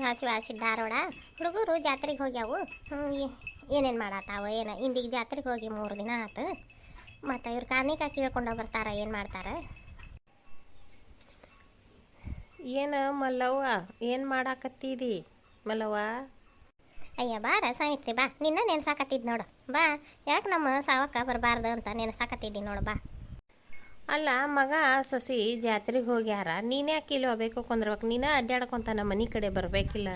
ವಾಸಿ ವಾಸಿ ಧಾರವಾಡ. ಹುಡುಗರು ಜಾತ್ರೆಗೆ ಹೋಗ್ಯಾವು. ಏನೇನು ಮಾಡತ್ತಾವ ಏನು ಇಂದಿಗೆ ಜಾತ್ರೆಗೆ ಹೋಗಿ ಮೂರು ದಿನ ಆತು. ಮತ್ತು ಇವ್ರು ಕಾರ್ಣಿಕ ಕೇಳ್ಕೊಂಡು ಬರ್ತಾರ ಏನು ಮಾಡ್ತಾರೆ? ಏನು ಮಲ್ಲವ್ವ ಏನು ಮಾಡಾಕತ್ತೀದಿ ಮಲ್ಲವ್ವ? ಅಯ್ಯ ಬಾರ ಸಾವಿತ್ರಿ ಬಾ. ನಿನ್ನ ನೆನ್ಸಾಕತ್ತಿದ್ ನೋಡು. ಬಾ ಯಾಕೆ ನಮ್ಮ ಸಾವಕ್ಕ ಬರಬಾರ್ದು ಅಂತ ನೆನ್ಸಾಕತ್ತಿದ್ದೀನಿ ನೋಡು ಬಾ. ಅಲ್ಲ, ಮಗ, ಸೊಸಿ, ಜಾತ್ರೆಗೆ ಹೋಗ್ಯಾರ. ನೀನೇ ಯಾಕೆ ಇಲ್ಲಿ ಹೋಗ್ಬೇಕು ಕುಂದ್ರಬೇಕು ನೀನೇ ಅಡ್ಡಾಡ್ಕೊಂತ ನಮ್ಮ ಮನೆ ಕಡೆ ಬರಬೇಕಿಲ್ಲ.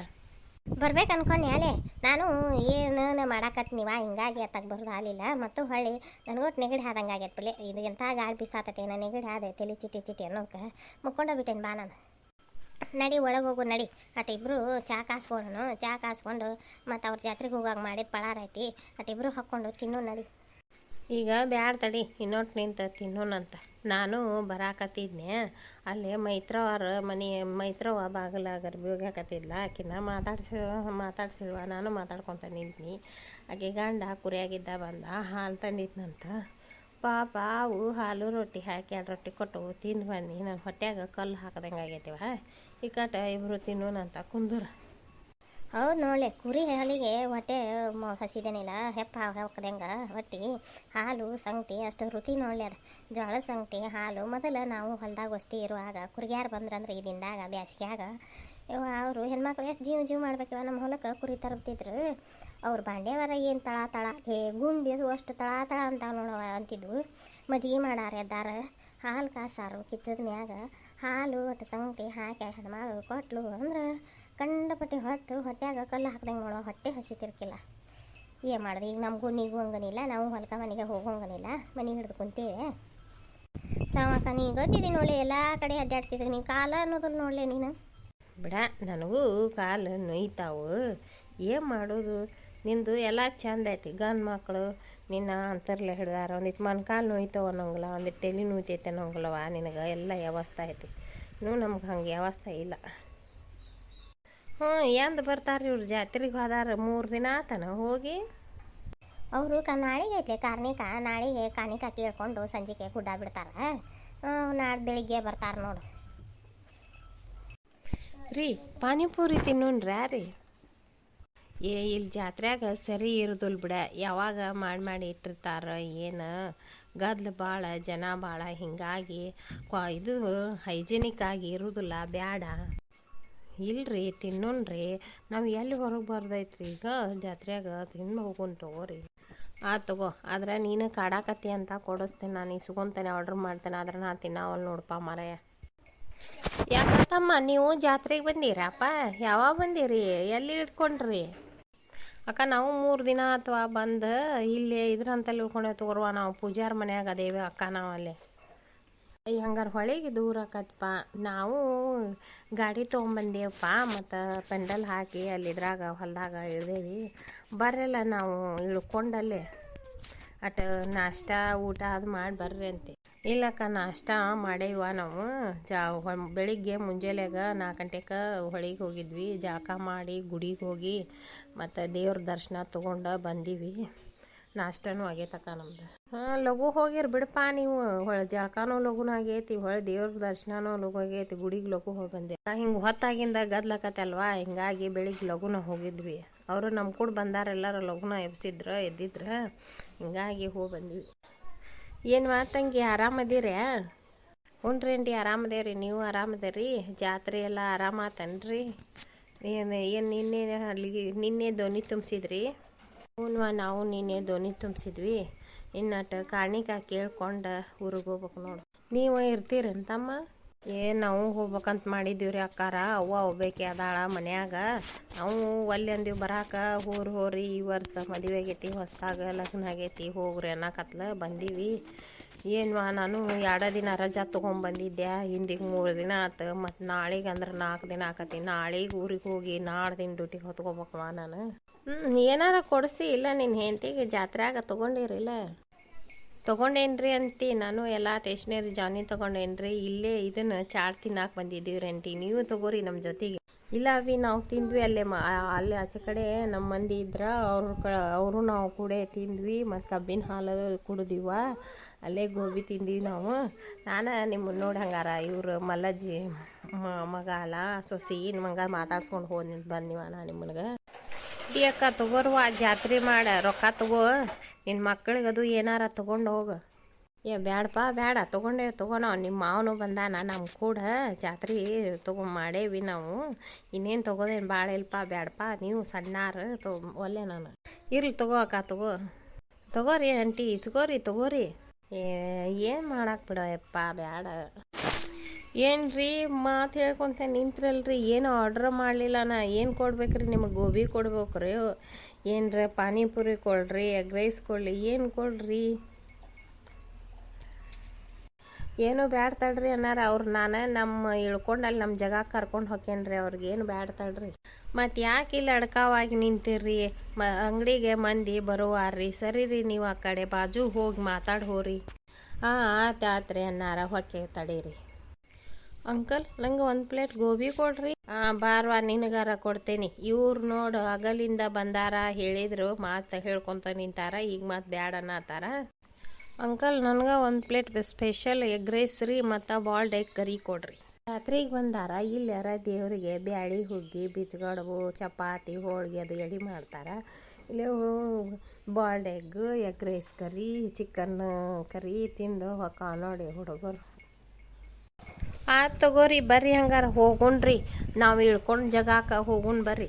ಬರ್ಬೇಕು ಅನ್ಕೊಂಡೆ ಅಲೆ ನಾನು ಏನು ಮಾಡಾಕತ್ನಿವ ಹಿಂಗಾಗಿ ಅತ್ತಾಗ ಬರೋದು ಆಗಲಿಲ್ಲ. ಮತ್ತು ಹೊಳ್ಳಿ ನನಗೊಟ್ಟು ನೆಗಡಿ ಆದಂಗೆ ಆಗೈತೆ ಪಲ್ಲೆ ಇದು ಎಂಥ ಗಾಳಿ ಬಿಸಾತತೆ ನಾನು ನೆಗಡಿ ಆದೆ, ತಲೆ ಚಿಟಿ ಚಿಟಿ ಅನ್ನೋಕೆ ಮುಕ್ಕೊಂಡ ಬಿಟ್ಟೇನೆ ಬಾ ನಾನು. ನಡಿ, ಒಳಗೆ ಹೋಗು, ನಡಿ. ಅಟ್ ಇಬ್ರು ಚಾ ಕಾಸ್ಕೊಳನು. ಚಾ ಕಾಸ್ಕೊಂಡು ಮತ್ತು ಅವ್ರ ಜಾತ್ರೆಗೆ ಹೋಗಾಗ ಮಾಡಿದ ಪಳಾರ ಐತಿ. ಅಟ್ ಇಬ್ರು ಹಾಕ್ಕೊಂಡು ತಿನ್ನು, ನಡಿ. ಈಗ ಬ್ಯಾಡ ತಡಿ ಇನ್ನೊಟ್ಟು ನಿಂತ ತಿನ್ನೋಣಂತ ನಾನು ಬರಾಕತ್ತಿದ್ನೆ ಅಲ್ಲಿ ಮೈತ್ರವ್ರ, ಮನೆ ಮೈತ್ರವ್ವ ಬಾಗಿಲ ಗರ್ಭಿ ಹೋಗ್ಯಾಕತ್ತಿದ್ಲ. ಆಕಿನ ಮಾತಾಡ್ಸಿ, ಮಾತಾಡ್ಸಿಲ್ವ, ನಾನು ಮಾತಾಡ್ಕೊತ ನಿಂತೀನಿ. ಆಕೆ ಗಂಡ ಕುರಿಯಾಗಿದ್ದ ಬಂದ, ಹಾಲು ತಂದಿದ್ನಂತ. ಪಾಪ, ಅವು ಹಾಲು ರೊಟ್ಟಿ ಹಾಕಿ ಎರಡು ರೊಟ್ಟಿ ಕೊಟ್ಟು ತಿಂದು ಬನ್ನಿ ನನ್ನ ಹೊಟ್ಯಾಗ ಕಲ್ಲು ಹಾಕ್ದಂಗೆ ಆಗೈತಿವ ಈ ಕಟ ಇಬ್ಬರು ತಿನ್ನೋಣಂತ ಕುಂದ್ರ. ಹೌದು ನೋಡಲಿ, ಕುರಿ ಹಾಲಿಗೆ ಹೊಟ್ಟೆ ಹಸಿದೇನಿಲ್ಲ, ಹೆಪ್ಪ ಹಾಕದಂಗೆ ಹೊಟ್ಟಿ ಹಾಲು ಸಂಗಟಿ ಅಷ್ಟು ರುಚಿ ನೋಡಲಿ ಅದು. ಜೋಳದ ಸಂಗಟಿ ಹಾಲು, ಮೊದಲು ನಾವು ಹೊಲ್ದಾಗ ವಸ್ತಿ ಇರುವಾಗ ಕುರಿಗ್ಯಾರು ಬಂದ್ರಂದ್ರೆ ಈ ದಿನದಾಗ ಬ್ಯಾಸ್ಗ್ಯಾಗ ಅವರು ಹೆಣ್ಮಕ್ಳು ಎಷ್ಟು ಜೀವ ಜೀವ ಮಾಡ್ಬೇಕಿವ ನಮ್ಮ ಹೊಲಕ್ಕೆ ಕುರಿ ತರ್ತಿದ್ರು ಅವ್ರು ಬಾಂಡ್ಯವರ ಏನು ತಳ ತಳ, ಹೇ ಗುಂಡಿ ಅದು ಅಷ್ಟು ತಳ ತಳ ಅಂತ ನೋಡವ ಅಂತಿದ್ವು. ಮಜ್ಜಿಗೆ ಮಾಡಾರ ಎದ್ದಾರ, ಹಾಲು ಕಾಸಾರು ಕಿಚ್ಚದ ಮ್ಯಾಗ, ಹಾಲು ಒಟ್ಟು ಸಂಗಟಿ ಹಾಕಿ ಹೆಣ್ಮಗಳು ಕೊಟ್ಲು ಅಂದ್ರೆ ಕಂಡಪಟ್ಟಿ ಹೊತ್ತು ಹೊಟ್ಟೆಯಾಗ ಕಲ್ಲು ಹಾಕ್ದಂಗೆ ನೋಡೋ ಹೊಟ್ಟೆ ಹಸಿತಿರ್ಕಿಲ್ಲ. ಏನು ಮಾಡೋದು? ಈಗ ನಮಗೂ ನೀಗೂ ಹಂಗನಿಲ್ಲ, ನಾವು ಹೊಲ್ಕ ಮನೆಗೆ ಹೋಗೋಂಗನಿಲ್ಲ ಮನೆ ಹಿಡಿದು ಕುಂತೀವಿ. ಸಾವಕ ನೀ ಗಟ್ಟಿದಿ ನೋಡಿ ಎಲ್ಲ ಕಡೆ ಅಡ್ಡಾಡ್ತಿದ್ರು ನೀನು ಕಾಲ ಅನ್ನೋದನ್ನ ನೋಡಲೆ ನೀನು? ಬಿಡ, ನನಗೂ ಕಾಲು ನೋಯ್ತಾವು. ಏನು ಮಾಡೋದು? ನಿಂದು ಎಲ್ಲ ಚಂದ ಐತಿ. ಗಂಡು ಮಕ್ಕಳು ನಿನ್ನ ಅಂತರ್ಲೆ ಹಿಡ್ದಾರ. ಒಂದಿಟ್ಟು ಕಾಲು ನೋಯ್ತಾವ ಅನ್ನೋಂಗಿಲ್ಲ ಒಂದಿಟ್ಟು ತಲೆ ನೋಯ್ತೈತೆ ಅನ್ನೋಂಗಿಲ್ಲವ ನಿನಗೆ. ಎಲ್ಲ ವ್ಯವಸ್ಥೆ ಐತಿ. ಇನ್ನೂ ನಮ್ಗೆ ಹಂಗೆ ವ್ಯವಸ್ಥೆ ಇಲ್ಲ. ಹ್ಞೂ ಎಂದು ಬರ್ತಾರೆ ಇವ್ರು ಜಾತ್ರೆಗೆ ಹೋದಾರ ಮೂರು ದಿನ ಆತನ ಹೋಗಿ. ಅವರು ಕ ನಾಳೆಗೆ ಐತೆ ಕಾರ್ಣಿಕ ನಾಳೆಗೆ ಕಾಣಿಕ ಕೇಳ್ಕೊಂಡು ಸಂಜೆಗೆ ಗುಡ್ಡ ಬಿಡ್ತಾರೆ. ನಾಳೆ ಬೆಳಿಗ್ಗೆ ಬರ್ತಾರೆ ನೋಡು. ರೀ ಪಾನಿಪುರಿ ತಿನ್ನೋಣ್ರಾ ರೀ? ಏ ಇಲ್ಲಿ ಜಾತ್ರೆಯಾಗ ಸರಿ ಇರೋದಿಲ್ಲ ಬಿಡ. ಯಾವಾಗ ಮಾಡಿ ಮಾಡಿ ಇಟ್ಟಿರ್ತಾರ ಏನು? ಗದ್ಲು ಭಾಳ ಜನ ಭಾಳ ಹಿಂಗಾಗಿ ಕ್ವಾ ಇದು ಹೈಜಿನಿಕ್ ಆಗಿ ಇರೋದಿಲ್ಲ ಬ್ಯಾಡ. ಇಲ್ರಿ, ತಿನ್ನೋಣ್ರಿ. ನಾವು ಎಲ್ಲಿ ಹೊರಗೆ ಬರ್ದೈತ್ರಿ ಈಗ? ಜಾತ್ರೆಯಾಗ ತಿಂದು ಹೋಗೋಣ ತಗೋರಿ. ಆ, ತಗೋ. ಆದ್ರೆ ನೀನು ಕಾಡಾಕತಿ ಅಂತ ಕೊಡಿಸ್ತೇನೆ ನಾನು ಇಸ್ಕೊಂತೇನೆ ಆರ್ಡ್ರ್ ಮಾಡ್ತೇನೆ. ಆದ್ರೆ ನಾನು ತಿನ್ನಾವಲ್ಲಿ ನೋಡಪ್ಪ ಮಾರಾಯ. ಯಾಕತ್ತಮ್ಮ, ನೀವು ಜಾತ್ರೆಗೆ ಬಂದಿರಪ್ಪ? ಯಾವಾಗ ಬಂದಿರಿ? ಎಲ್ಲಿ ಇಟ್ಕೊಂಡ್ರಿ? ಅಕ್ಕ, ನಾವು ಮೂರು ದಿನ ಅಥವಾ ಬಂದು ಇಲ್ಲಿ ಇದ್ರಂತಲ್ಲಿ ಉಳ್ಕೊಂಡೆ ತೋರುವ ನಾವು ಪೂಜಾರ ಮನ್ಯಾಗ ಅದೇವೆ ಅಕ್ಕ ನಾವು ಅಲ್ಲಿ ಈ ಹಂಗಾರೆ ಹೊಳೆಗೆ ದೂರ ಆಕತ್ಪ. ನಾವು ಗಾಡಿ ತೊಗೊಂಬಂದೇವಪ್ಪ, ಮತ್ತು ಪೆಂಡಲ್ ಹಾಕಿ ಅಲ್ಲಿ ಇದ್ರಾಗ ಹೊಲ್ದಾಗ ಇಳ್ದೇವಿ. ಬರ್ರಲ್ಲ ನಾವು ಇಳ್ಕೊಂಡಲ್ಲೇ. ಅಟ ನಾಷ್ಟ, ಊಟ ಅದು ಮಾಡಿ ಬರ್ರಿ ಅಂತೆ. ಇಲ್ಲಕ್ಕ, ನಾಷ್ಟ ಮಾಡೇವ ನಾವು. ಜಾ ಬೆಳಿಗ್ಗೆ ಮುಂಜಾನೆಗ ನಾಲ್ಕು ಗಂಟೆಗೆ ಹೊಳಿಗೆ ಹೋಗಿದ್ವಿ. ಜಾಕ ಮಾಡಿ ಗುಡಿಗೆ ಹೋಗಿ, ಮತ್ತು ದೇವ್ರ ದರ್ಶನ ತೊಗೊಂಡು ಬಂದೀವಿ. ನಾಷ್ಟನೂ ಆಗೈತಕ್ಕ ನಮ್ದು. ಹಾಂ, ಲಘು ಹೋಗ್ಯಾರ ಬಿಡಪ್ಪ ನೀವು. ಹೊಳೆ ಜಳಕಾನೂ ಲಘುನ ಆಗೈತಿ, ಹೊಳೆ ದೇವ್ರ ದರ್ಶನನೂ ಲಘು ಆಗೈತಿ, ಗುಡಿಗೆ ಲಘು ಹೋಗಿ ಬಂದೆ. ಹಿಂಗೆ ಹೊತ್ತಾಗಿಂದ ಗದ್ಲಕತ್ತಲ್ವಾ ಹಿಂಗಾಗಿ ಬೆಳಿಗ್ಗೆ ಲಘುನ ಹೋಗಿದ್ವಿ. ಅವರು ನಮ್ಮ ಕೂಡ ಬಂದಾರ, ಎಲ್ಲರೂ ಲಘುನ ಎಬ್ಸಿದ್ರ, ಎದ್ದಿದ್ರ, ಹಿಂಗಾಗಿ ಹೋಗಿ ಬಂದ್ವಿ. ಏನು ಮಾತಂಗಿ ಆರಾಮದಿರ ಹ್ಞೂ ರೀ ಆರಾಮದೇವ್ರಿ ನೀವು ಆರಾಮದೇರಿ ಜಾತ್ರೆ ಎಲ್ಲ ಆರಾಮಾತನ್ರಿ ಏನು ಏನು ನಿನ್ನೆ ಅಲ್ಲಿಗೆ ನಿನ್ನೆ ದೋಣಿ ತುಂಬಿಸಿದ್ರಿ? ಹ್ಞೂ ನಾವು ನಿನ್ನೆ ದೋಣಿ ತುಂಬಿಸಿದ್ವಿ. ಇನ್ನಟ್ಟು ಕಾರ್ಣಿಕ ಕೇಳ್ಕೊಂಡು ಊರಿಗೆ ಹೋಗ್ಬೇಕು ನೋಡು. ನೀವು ಇರ್ತೀರೇನು ಏ, ನಾವು ಹೋಗ್ಬೇಕಂತ ಮಾಡಿದ್ದೀವಿ ರೀ ಅಕ್ಕಾರ. ಅವ್ವ ಹೋಗ್ಬೇಕೆ ಅದಾಳ ಮನ್ಯಾಗ. ನಾವು ಅಲ್ಲಿ ಅಂದೀವಿ, ಬರಾಕ ಹೋರಿ ಹೋರಿ, ಈ ವರ್ಷ ಮದುವೆ ಆಗೈತಿ ಹೊಸ್ದಾಗ ಲಗ್ನ ಆಗೈತಿ, ಹೋಗ್ರಿ ಅನ್ನಕತ್ಲ ಬಂದೀವಿ. ಏನ್ವಾ ನಾನು ಎರಡು ದಿನ ರಜಾ ತೊಗೊಂಬಂದಿದ್ದೆ ಹಿಂದಿಗೆ ಮೂರು ದಿನ ಆತು, ಮತ್ತು ನಾಳೆಗೆ ಅಂದ್ರೆ ನಾಲ್ಕು ದಿನ ಆಕತಿ. ನಾಳೆಗೆ ಊರಿಗೆ ಹೋಗಿ ದಿನ ಡ್ಯೂಟಿಗೆ ಹೊತ್ಕೋಬೇಕವ ನಾನು. ಹ್ಞೂ ಏನಾರ ಕೊಡಿಸಿ, ಇಲ್ಲ ನಿನ್ನ ಹೆಂಡತಿಗೆ ಜಾತ್ರೆಯಾಗ ತೊಗೊಂಡಿರಿಲ್ಲ. ತೊಗೊಂಡೇನ್ರಿ ಅಂತಿ? ನಾನು ಎಲ್ಲ ಸ್ಟೇಷ್ನರಿ ಜಾನಿ ತೊಗೊಂಡೇನ್ರಿ? ಇಲ್ಲೇ ಇದನ್ನು ಚಾಟ್ ತಿನ್ನಾಕ ಬಂದಿದ್ದೀವಿ ಅಂತಿ ನೀವು ತಗೋರಿ ನಮ್ಮ ಜೊತೆಗೆ. ಇಲ್ಲ ಅವಿ, ನಾವು ತಿಂದ್ವಿ ಅಲ್ಲೇ ಮ ಅಲ್ಲಿ ಆಚೆ ಕಡೆ ನಮ್ಮ ಮಂದಿ ಇದ್ರ. ಅವ್ರ ಕ ಅವರು ನಾವು ಕೂಡ ತಿಂದ್ವಿ. ಮತ್ತು ಕಬ್ಬಿನ ಹಾಲು ಕುಡಿದಿವ ಅಲ್ಲೇ ಗೋಬಿ ತಿಂದ್ವಿ ನಾವು. ನಾನು ನಿಮ್ಮ ನೋಡಿ ಹಂಗಾರ, ಇವರು ಮಲ್ಲಜ್ಜಿ ಮಗ ಅಲ್ಲ. ಸೊಸಿ ಮಗ ಮಾತಾಡ್ಸ್ಕೊಂಡು ಹೋದ್ ಬಂದಿವ ನಾನು ನಿಮ್ಮನ್ಗೆ. ಈ ಅಕ್ಕ ತಗೋರ್ವ ಜಾತ್ರೆ ಮಾಡ, ರೊಕ್ಕ ತಗೋ. ನಿನ್ನ ಮಕ್ಕಳಿಗೆ ಅದು ಏನಾರ ತಗೊಂಡು ಹೋಗು. ಏ ಬ್ಯಾಡಪ್ಪ ಬೇಡ ತಗೊಂಡೇ ತಗೋಣ ನಿಮ್ಮ ಮಾವನು ಬಂದಾನ ನಮ್ಮ ಕೂಡ ಜಾತ್ರೆ ತಗೊ ಮಾಡೇವಿ ನಾವು. ಇನ್ನೇನು ತಗೋದೇನು ಭಾಳ ಇಲ್ಪ ಬ್ಯಾಡಪ್ಪ ನೀವು ಸಣ್ಣಾರ ತಗೋ ಒಲ್ಲೆ ನಾನು. ಇರ್ಲಿ ತಗೋ ಅಕ್ಕ, ತಗೋ. ತಗೋರಿ ಆಂಟಿ, ಇಸ್ಕೋರಿ, ತಗೋರಿ. ಏನು ಮಾಡಕ್ಕೆ ಬಿಡೋ ಯಪ್ಪ, ಬ್ಯಾಡ. ಏನ್ರಿ ಮಾತು ಹೇಳ್ಕೊಂತ ನಿಂತ್ರಲ್ರಿ, ಏನು ಆರ್ಡ್ರ್ ಮಾಡಲಿಲ್ಲ ನಾ, ಏನು ಕೊಡ್ಬೇಕ್ರಿ ನಿಮಗೆ ಗೋಬಿ ಕೊಡ್ಬೇಕ್ರಿ, ಏನ್ರ ಪಾನಿಪುರಿ ಕೊಡ್ರಿ ಎಗ್ ರೈಸ್ ಕೊಡ್ಲಿ, ಏನು ಕೊಡ್ರಿ? ಏನು ಬ್ಯಾಡ ತಡ್ರಿ ಅನ್ನಾರ ಅವ್ರು ನಾನು ನಮ್ಮ ಇಳ್ಕೊಂಡು ಅಲ್ಲಿ ನಮ್ಮ ಜಾಗ ಕರ್ಕೊಂಡು ಹೋಕೇನ್ರಿ ಅವ್ರಿಗೆ, ಏನು ಬ್ಯಾಡ ತಡ್ರಿ? ಮತ್ತು ಯಾಕೆ ಇಲ್ಲಿ ಅಡ್ಕಾವಾಗಿ ನಿಂತಿರ್ರಿ? ಮ, ಅಂಗಡಿಗೆ ಮಂದಿ ಬರುವಾರ್ರಿ ಸರಿ ರೀ ನೀವು ಆ ಕಡೆ ಬಾಜು ಹೋಗಿ ಮಾತಾಡಿ ಹೋರಿ. ಹಾಂ ಆತು ಆತ್ರಿ ಅನ್ನಾರ, ಹೊಕ್ಕೆ ತಡೀರಿ. ಅಂಕಲ್, ನಂಗೆ ಒಂದು ಪ್ಲೇಟ್ ಗೋಬಿ ಕೊಡ್ರಿ. ಹಾಂ ಬಾರ್ವಾ ನಿನಗಾರ ಕೊಡ್ತೇನೆ. ಇವ್ರು ನೋಡು ಹಗಲಿಂದ ಬಂದಾರ ಹೇಳಿದ್ರು, ಮಾತು ಹೇಳ್ಕೊತ ನಿಂತಾರ, ಈಗ ಮಾತು ಬ್ಯಾಡ ಅನ್ನತಾರ. ಅಂಕಲ್, ನನಗೆ ಒಂದು ಪ್ಲೇಟ್ ಸ್ಪೆಷಲ್ ಎಗ್ ರೈಸ್ ರೀ, ಮತ್ತು ಬಾಲ್ಡ್ ಎಗ್ ಕರಿ ಕೊಡ್ರಿ. ರಾತ್ರಿಗೆ ಬಂದಾರ ಇಲ್ಲಿ ಯಾರ ದೇವರಿಗೆ ಬ್ಯಾಳಿ, ಹುಗ್ಗಿ, ಬಿಚ್ಗಡ್ಬು, ಚಪಾತಿ, ಹೋಳಿಗೆ ಅದು ಎಡಿ ಮಾಡ್ತಾರ. ಇಲ್ಲಿ boiled egg egg rice curry, chicken curry, ತಿಂದು ಹೊಕ್ಕ ನೋಡಿ ಹುಡುಗರು. ಆಯ್ತು ತಗೋರಿ ಬರ್ರಿ ಹಂಗಾರ ಹೋಗುಣ್ರಿ. ನಾವು ಇಳ್ಕೊಂಡು ಜಗಾಕ ಹೋಗುಣ್ ಬರ್ರಿ.